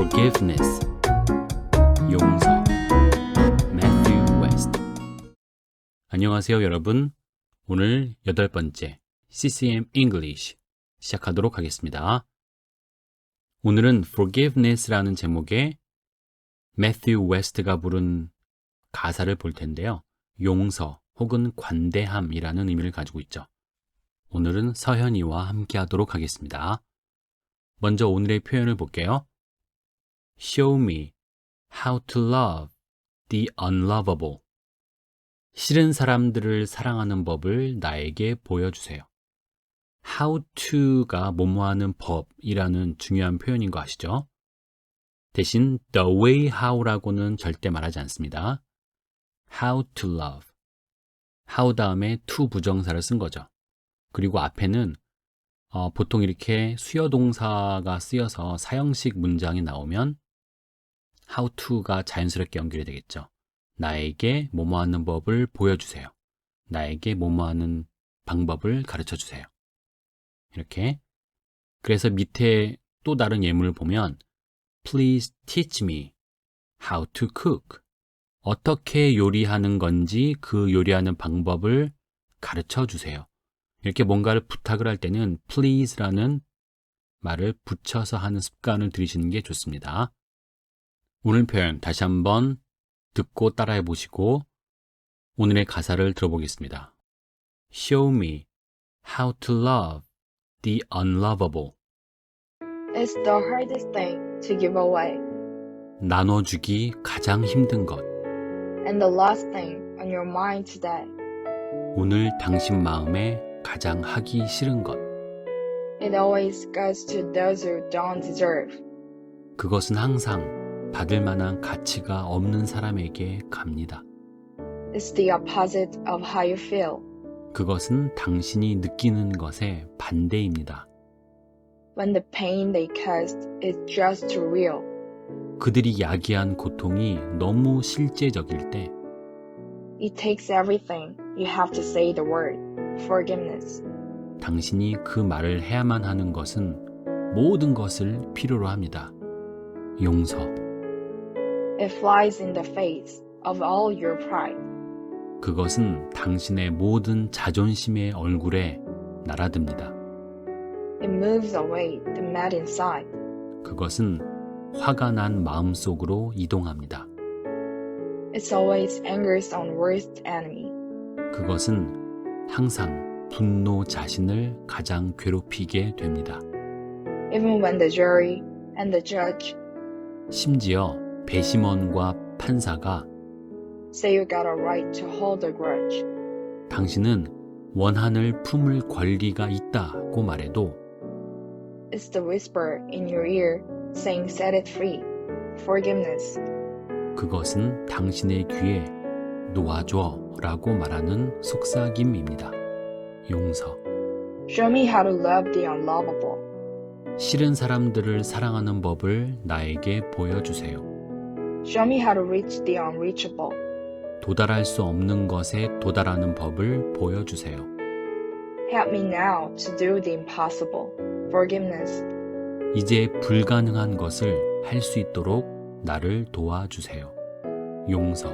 forgiveness 용서 Matthew West 안녕하세요 여러분 오늘 여덟 번째 CCM English 시작하도록 하겠습니다. 오늘은 forgiveness라는 제목의 Matthew West가 부른 가사를 볼 텐데요. 용서 혹은 관대함이라는 의미를 가지고 있죠. 오늘은 서현이와 함께 하도록 하겠습니다. 먼저 오늘의 표현을 볼게요. Show me how to love the unlovable. 싫은 사람들을 사랑하는 법을 나에게 보여주세요. how to가 뭐뭐하는 법이라는 중요한 표현인 거 아시죠? 대신 the way how라고는 절대 말하지 않습니다. how to love. how 다음에 to 부정사를 쓴 거죠. 그리고 앞에는 어, 보통 이렇게 수요 동사가 쓰여서 사형식 문장이 나오면 how to가 자연스럽게 연결이 되겠죠. 나에게 뭐뭐 하는 법을 보여주세요. 나에게 뭐뭐 하는 방법을 가르쳐 주세요. 이렇게. 그래서 밑에 또 다른 예문을 보면 Please teach me how to cook. 어떻게 요리하는 건지 그 요리하는 방법을 가르쳐 주세요. 이렇게 뭔가를 부탁을 할 때는 please라는 말을 붙여서 하는 습관을 들이시는 게 좋습니다. 오늘 표현 다시 한번 듣고 따라해 보시고 오늘의 가사를 들어보겠습니다. Show me how to love the unlovable. It's the hardest thing to give away, 나눠주기 가장 힘든 것. and the last thing on your mind today. 오늘 당신 마음에 가장 하기 싫은 것. It always goes to those who don't deserve. 그것은 항상 받을 만한 가치가 없는 사람에게 갑니다. It's the opposite of how you feel. 그것은 당신이 느끼는 것의 반대입니다. When the pain they caused is just too real. 그들이 야기한 고통이 너무 실제적일 때 It takes everything. You have to say the word forgiveness. 당신이 그 말을 해야만 하는 것은 모든 것을 필요로 합니다. 용서. It flies in the face of all your pride. 그것은 당신의 모든 자존심의 얼굴에 날아듭니다. It moves away the mad inside. 그것은 화가 난 마음 속으로 이동합니다. It's always anger's own worst enemy. 그것은 항상 분노 자신을 가장 괴롭히게 됩니다. Even when the jury and the judge 심지어 배심원과 판사가 say you got a right to hold a grudge. 당신은 원한을 품을 권리가 있다고 말해도 It's the whisper in your ear saying set it free. Forgiveness. 그것은 당신의 귀에 놓아줘 라고 말하는 속삭임입니다. 용서. Show me how to love the unlovable. 싫은 사람들을 사랑하는 법을 나에게 보여주세요. Show me how to reach the unreachable. 도달할 수 없는 것에 도달하는 법을 보여주세요. Help me now to do the impossible. Forgiveness. 이제 불가능한 것을 할 수 있도록 나를 도와주세요. 용서.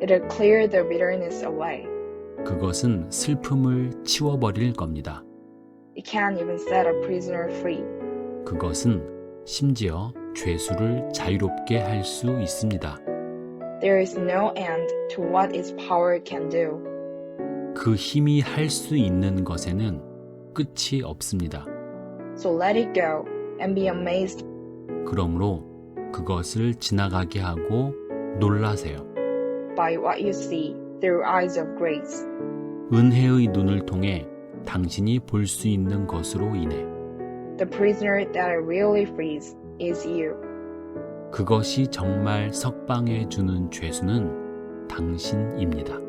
It'll clear the bitterness away. 그것은 슬픔을 치워버릴 겁니다. It can't even set a prisoner free. 그것은 심지어 죄수를 자유롭게 할 수 있습니다. There is no end to what its power can do. 그 힘이 할 수 있는 것에는 끝이 없습니다. So let it go and be amazed 그러므로 그것을 지나가게 하고 놀라세요. by what you see through eyes of grace. 은혜의 눈을 통해 당신이 볼 수 있는 것으로 인해 The prisoner that it really frees is you. 그것이 정말 석방해 주는 죄수는 당신입니다.